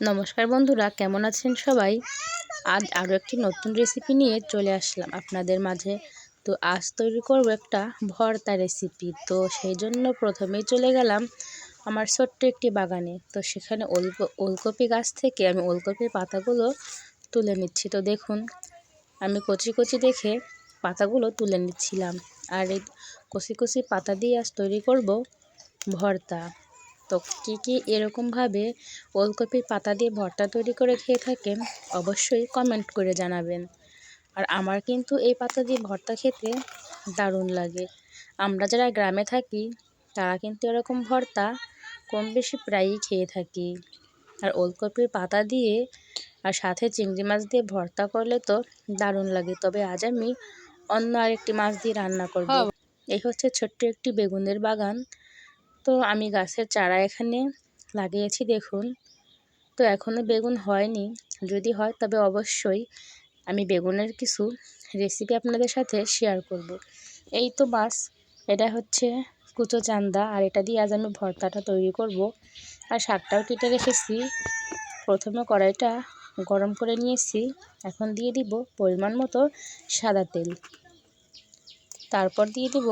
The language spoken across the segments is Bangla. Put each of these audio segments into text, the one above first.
নমস্কার বন্ধুরা, কেমন আছেন সবাই? আজ আরও একটি নতুন রেসিপি নিয়ে চলে আসলাম আপনাদের মাঝে। তো আজ তৈরি করব একটা ভর্তা রেসিপি তো সেই জন্য প্রথমেই চলে গেলাম আমার ছোট্ট একটি বাগানে। তো সেখানে ওল ওলকপি গাছ থেকে আমি ওলকপির পাতাগুলো তুলে নিচ্ছি। তো দেখুন, আমি কচি কচি দেখে পাতাগুলো তুলে নিচ্ছিলাম। আর এই কচি কচি পাতা দিয়ে আজ তৈরি করব ভর্তা। তো কী কী এরকমভাবে ওলকপির পাতা দিয়ে ভর্তা তৈরি করে খেয়ে থাকেন অবশ্যই কমেন্ট করে জানাবেন। আর আমার কিন্তু এই পাতা দিয়ে ভর্তা খেতে দারুণ লাগে। আমরা যারা গ্রামে থাকি তারা কিন্তু এরকম ভর্তা কম বেশি প্রায়ই খেয়ে থাকি। আর ওলকপির পাতা দিয়ে আর সাথে চিংড়ি মাছ দিয়ে ভর্তা করলে তো দারুণ লাগে। তবে আজ আমি অন্য আরেকটি মাছ দিয়ে রান্না করব। এই হচ্ছে ছোট্ট একটি বেগুনের বাগান। তো আমি গাছের চারা এখানে লাগিয়েছি দেখুন। তো এখনও বেগুন হয়নি। যদি হয় তবে অবশ্যই আমি বেগুনের কিছু রেসিপি আপনাদের সাথে শেয়ার করব। এই তো বাস, এটা হচ্ছে কুচো চান্দা আর এটা দিয়ে আজ আমি ভর্তাটা তৈরি করব। আর শাকটাও কেটে রেখেছি। প্রথমে কড়াইটা গরম করে নিয়েছি। এখন দিয়ে দিব পরিমাণ মতো সাদা তেল। তারপর দিয়ে দিব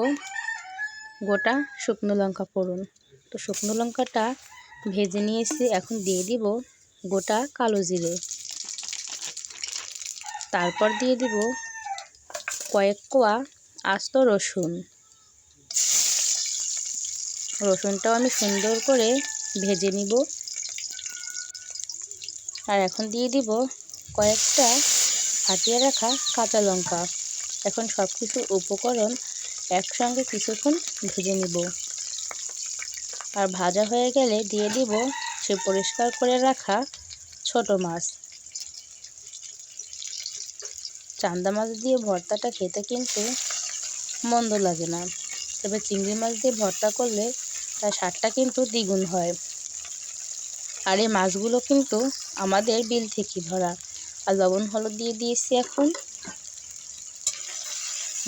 গোটা শুকনো লঙ্কা ফোড়ন। তো শুকনো লঙ্কাটা ভেজে নিয়েছি, এখন দিয়ে দিব গোটা কালো জিরে। তারপর দিয়ে দিব কয়েক কোয়া আস্ত রসুন। রসুনটাও আমি সুন্দর করে ভেজে নিব। আর এখন দিয়ে দিব কয়েকটা ফাটিয়ে রাখা কাঁচা লঙ্কা। এখন সব কিছু উপকরণ একসঙ্গে কিছুক্ষণ ভেজে নিব। আর ভাজা হয়ে গেলে দিয়ে দিব সে পরিষ্কার করে রাখা ছোট মাছ। চান্দা মাছ দিয়ে ভর্তাটা খেতে কিন্তু মন্দ লাগে না। তবে চিংড়ি মাছ দিয়ে ভর্তা করলে তার স্বাদটা কিন্তু দ্বিগুণ হয়। আর এই মাছগুলো কিন্তু আমাদের বিল থেকে ধরা আর লবণ হলুদ দিয়ে দিয়েছি এখন।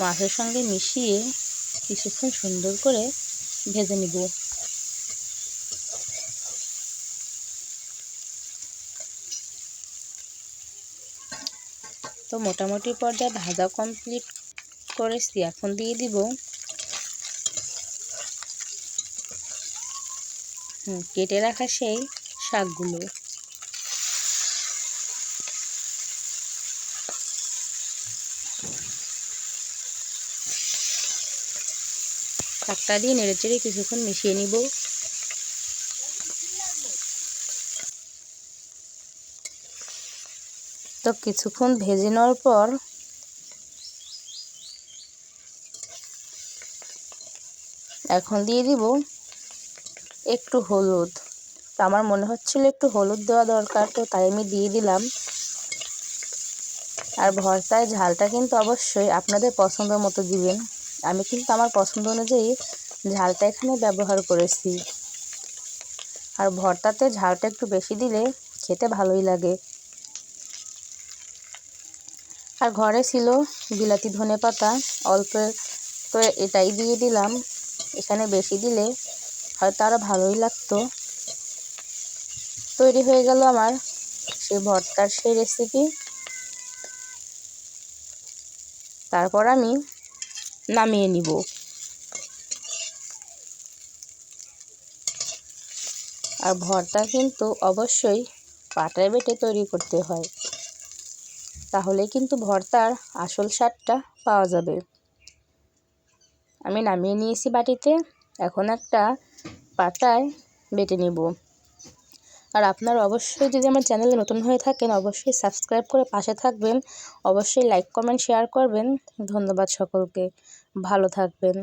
মাছের সঙ্গে মিশিয়ে কিছুক্ষণ সুন্দর করে ভেজে নিব। তো মোটামুটি পর্যায়ে ভাজা কমপ্লিট করেছি, এখন দিয়ে দিব কেটে রাখা সেই শাকগুলো। শাকটা দিয়ে নেড়ে চেড়ে কিছুক্ষণ মিশিয়ে নিব। তো কিছুক্ষণ ভেজে নেওয়ার পর এখন দিয়ে দিব একটু হলুদ। তো আমার মনে হচ্ছিল একটু হলুদ দেওয়া দরকার, তো তাই আমি দিয়ে দিলাম। আর ভর্তায় ঝালটা কিন্তু অবশ্যই আপনাদের পছন্দ মতো দিবেন। আমি কিন্তু আমার পছন্দ অনুযায়ী ঝালটা এখানে ব্যবহার করেছি। আর ভর্তাতে ঝালটা একটু বেশি দিলে খেতে ভালোই লাগে। আর ঘরে ছিল বিলাতি ধনে পাতা, অল্প তো এটাই দিয়ে দিলাম। এখানে বেশি দিলে হয়তো আরও ভালোই লাগতো। তৈরি হয়ে গেল আমার সেই ভর্তার সেই রেসিপি তারপর আমি নামিয়ে নিব। আর ভর্তা কিন্তু অবশ্যই পাটায় বেটে তৈরি করতে হয়। তাহলে কিন্তু ভর্তার আসল স্বাদটা পাওয়া যাবে। আমি নামিয়ে নিয়েছি বাটিতে, এখন একটা পাটায় বেটে নেব। আর আপনারা অবশ্যই যদি আমার চ্যানেলে নতুন হয়ে থাকেন, অবশ্যই সাবস্ক্রাইব করে পাশে থাকবেন। অবশ্যই লাইক, কমেন্ট, শেয়ার করবেন। ধন্যবাদ সকলকে। ভালো থাকবেন।